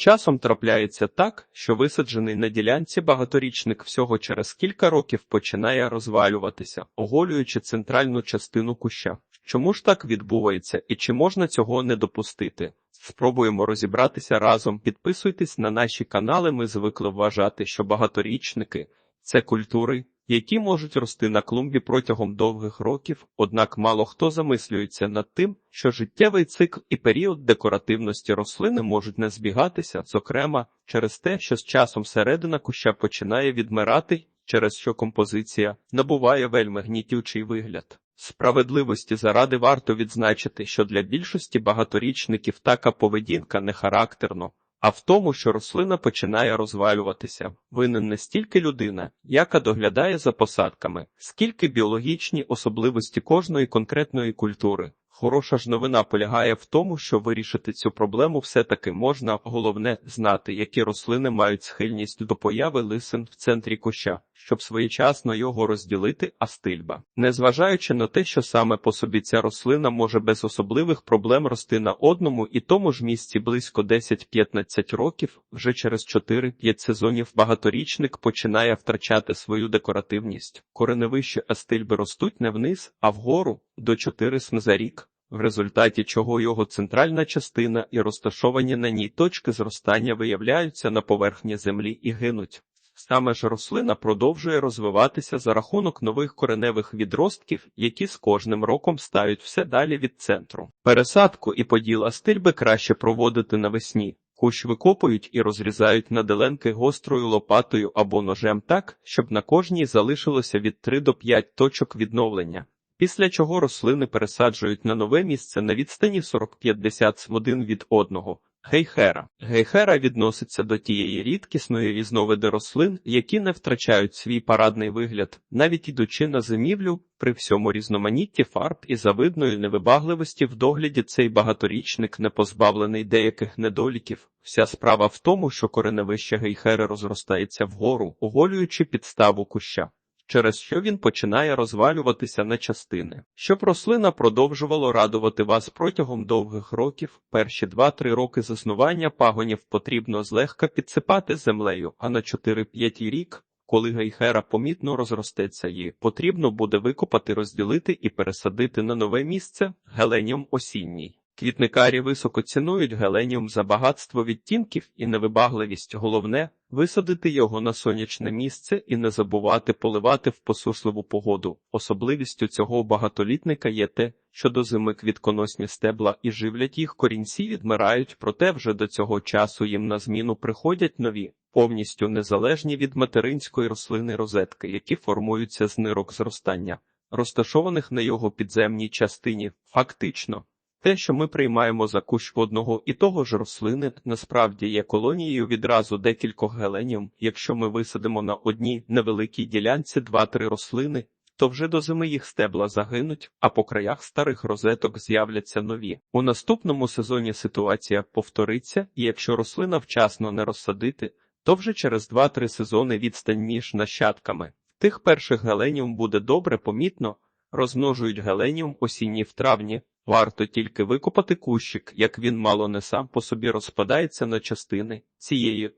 Часом трапляється так, що висаджений на ділянці багаторічник всього через кілька років починає розвалюватися, оголюючи центральну частину куща. Чому ж так відбувається і чи можна цього не допустити? Спробуємо розібратися разом. Підписуйтесь на наші канали. Ми звикли вважати, що багаторічники це культури, які можуть рости на клумбі протягом довгих років, однак мало хто замислюється над тим, що життєвий цикл і період декоративності рослини можуть не збігатися, зокрема через те, що з часом середина куща починає відмирати, через що композиція набуває вельми гнітючий вигляд. Справедливості заради варто відзначити, що для більшості багаторічників така поведінка не характерно, а в тому, що рослина починає розвалюватися. Винен не стільки людина, яка доглядає за посадками, скільки біологічні особливості кожної конкретної культури. Хороша ж новина полягає в тому, що вирішити цю проблему все-таки можна, головне знати, які рослини мають схильність до появи лисин в центрі куща, щоб своєчасно його розділити, а стильба. Незважаючи на те, що саме по собі ця рослина може без особливих проблем рости на одному і тому ж місці близько 10-15 років, вже через 4-5 сезонів багаторічник починає втрачати свою декоративність. Кореневища астильби ростуть не вниз, а вгору до 4 см за рік в результаті чого його центральна частина і розташовані на ній точки зростання виявляються на поверхні землі і гинуть. Саме ж рослина продовжує розвиватися за рахунок нових кореневих відростків, які з кожним роком стають все далі від центру. Пересадку і поділ астильби краще проводити навесні. Кущ викопують і розрізають на деленки гострою лопатою або ножем так, щоб на кожній залишилося від 3 до 5 точок відновлення після чого рослини пересаджують на нове місце на відстані 40-50 один від одного. Гейхера. Гейхера відноситься до тієї рідкісної різновиди рослин, які не втрачають свій парадний вигляд, навіть ідучи на зимівлю, при всьому різноманітті фарб і завидної невибагливості в догляді цей багаторічник не позбавлений деяких недоліків. Вся справа в тому, що кореневище гейхери розростається вгору, оголюючи підставу куща через що він починає розвалюватися на частини. Щоб рослина продовжувала радувати вас протягом довгих років, перші 2-3 роки заснування пагонів потрібно злегка підсипати землею, а на 4-5 рік. Коли гейхера помітно розростеться її, потрібно буде викопати, розділити і пересадити на нове місце геленіум осінній. Квітникарі високо цінують геленіум за багатство відтінків і невибагливість. Головне висадити його на сонячне місце і не забувати поливати в посушливу погоду. Особливістю цього багатолітника є те, що до зими квітконосні стебла і живлять їх корінці відмирають, проте вже до цього часу їм на зміну приходять нові, повністю незалежні від материнської рослини розетки, які формуються з нирок зростання, розташованих на його підземній частині, фактично. Те, що ми приймаємо за кущ одного і того ж рослини, насправді є колонією відразу декількох геленів. Якщо ми висадимо на одній невеликій ділянці два-три рослини, то вже до зими їх стебла загинуть, а по краях старих розеток з'являться нові. У наступному сезоні ситуація повториться, і якщо рослина вчасно не розсадити, то вже через 2-3 сезони відстань між нащадками. Тих перших геленів буде добре помітно, розмножують геленіум осінні в травні. Варто тільки викопати кущик, як він мало не сам по собі розпадається на частини. Цієї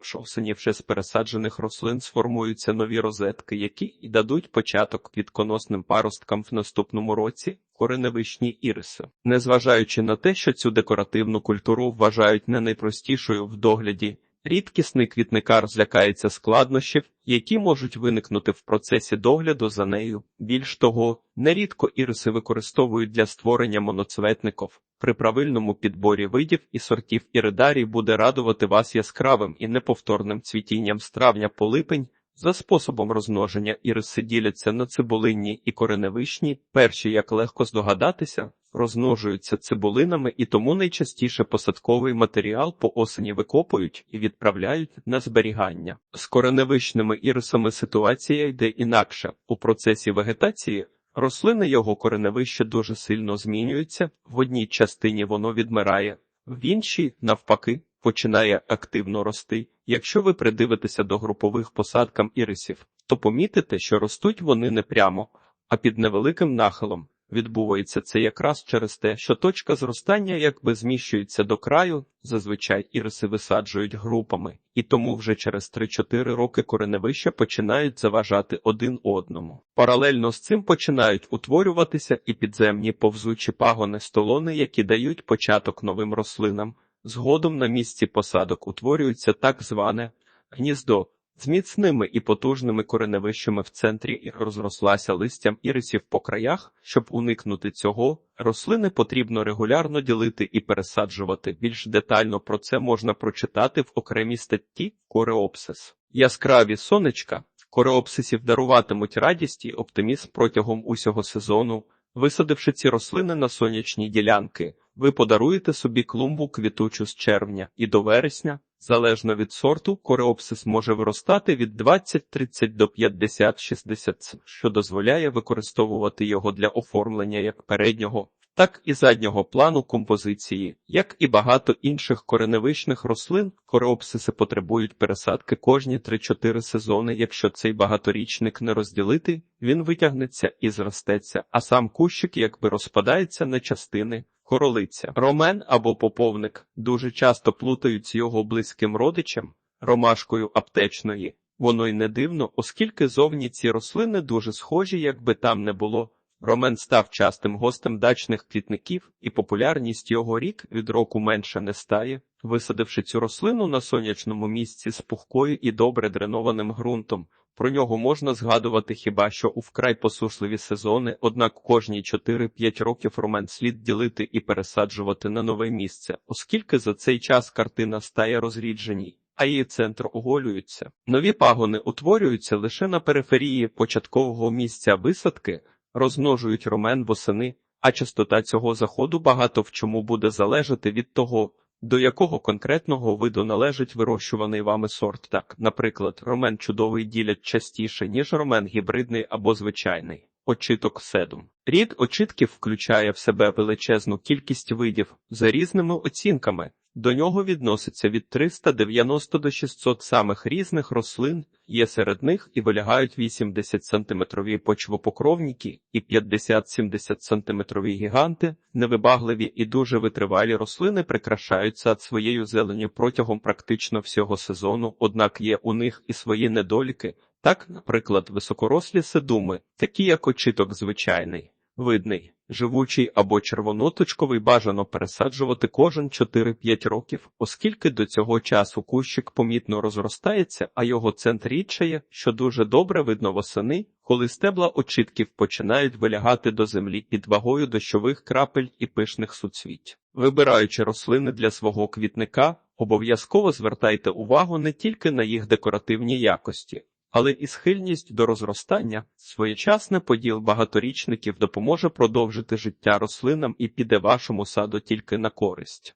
вже з пересаджених рослин сформуються нові розетки, які і дадуть початок квітконосним паросткам в наступному році кореневишні іриси. Незважаючи на те, що цю декоративну культуру вважають не найпростішою в догляді. Рідкісний квітникар злякається складнощів, які можуть виникнути в процесі догляду за нею. Більш того, нерідко іриси використовують для створення моноцветників. При правильному підборі видів і сортів іридарій буде радувати вас яскравим і неповторним цвітінням з травня по липень. За способом розмноження іриси діляться на цибулинні і кореневишні, перші, як легко здогадатися, розмножуються цибулинами і тому найчастіше посадковий матеріал по осені викопують і відправляють на зберігання. З кореневищними ірисами ситуація йде інакше. У процесі вегетації рослини його кореневище дуже сильно змінюються, в одній частині воно відмирає, в іншій, навпаки, починає активно рости. Якщо ви придивитеся до групових посадкам ірисів, то помітите, що ростуть вони не прямо, а під невеликим нахилом. Відбувається це якраз через те, що точка зростання якби зміщується до краю, зазвичай іриси висаджують групами, і тому вже через 3-4 роки кореневища починають заважати один одному. Паралельно з цим починають утворюватися і підземні повзучі пагони столони, які дають початок новим рослинам. Згодом на місці посадок утворюється так зване гніздо. З міцними і потужними кореневищами в центрі і розрослася листям ірисів по краях. Щоб уникнути цього, рослини потрібно регулярно ділити і пересаджувати. Більш детально про це можна прочитати в окремій статті Кореопсис. Яскраві сонечка кореопсисів даруватимуть радість і оптимізм протягом усього сезону. Висадивши ці рослини на сонячні ділянки, ви подаруєте собі клумбу квітучу з червня і до вересня. Залежно від сорту, кореопсис може виростати від 20-30 до 50-60, що дозволяє використовувати його для оформлення як переднього, так і заднього плану композиції. Як і багато інших кореневищних рослин, кореопсиси потребують пересадки кожні 3-4 сезони. Якщо цей багаторічник не розділити, він витягнеться і зростеться, а сам кущик якби розпадається на частини. Королиця, ромен або поповник дуже часто плутають з його близьким родичем, ромашкою аптечної. Воно й не дивно, оскільки зовні ці рослини дуже схожі, якби там не було. Ромен став частим гостем дачних квітників, і популярність його рік від року менше не стає. Висадивши цю рослину на сонячному місці з пухкою і добре дренованим ґрунтом, про нього можна згадувати хіба що у вкрай посушливі сезони, однак кожні 4-5 років ромен слід ділити і пересаджувати на нове місце, оскільки за цей час картина стає розрідженій, а її центр оголюється. Нові пагони утворюються лише на периферії початкового місця висадки, розмножують ромен восени, а частота цього заходу багато в чому буде залежати від того, до якого конкретного виду належить вирощуваний вами сорт. Так, наприклад, ромен чудовий ділять частіше, ніж ромен гібридний або звичайний. Очиток седум. Рід очитків включає в себе величезну кількість видів за різними оцінками. До нього відноситься від 390 до 600 самих різних рослин, є серед них і вилягають 80 сантиметрові почвопокровніки і 50-70 сантиметрові гіганти, невибагливі і дуже витривалі рослини прикрашають сад своєю зеленю протягом практично всього сезону, однак є у них і свої недоліки. Так, наприклад, високорослі седуми, такі як очиток звичайний, видний, живучий або червоноточковий бажано пересаджувати кожен 4-5 років, оскільки до цього часу кущик помітно розростається, а його центр рідчає, що дуже добре видно восени, коли стебла очитків починають вилягати до землі під вагою дощових крапель і пишних суцвіть. Вибираючи рослини для свого квітника, обов'язково звертайте увагу не тільки на їх декоративні якості, але і схильність до розростання, своєчасне поділ багаторічників допоможе продовжити життя рослинам і піде вашому саду тільки на користь.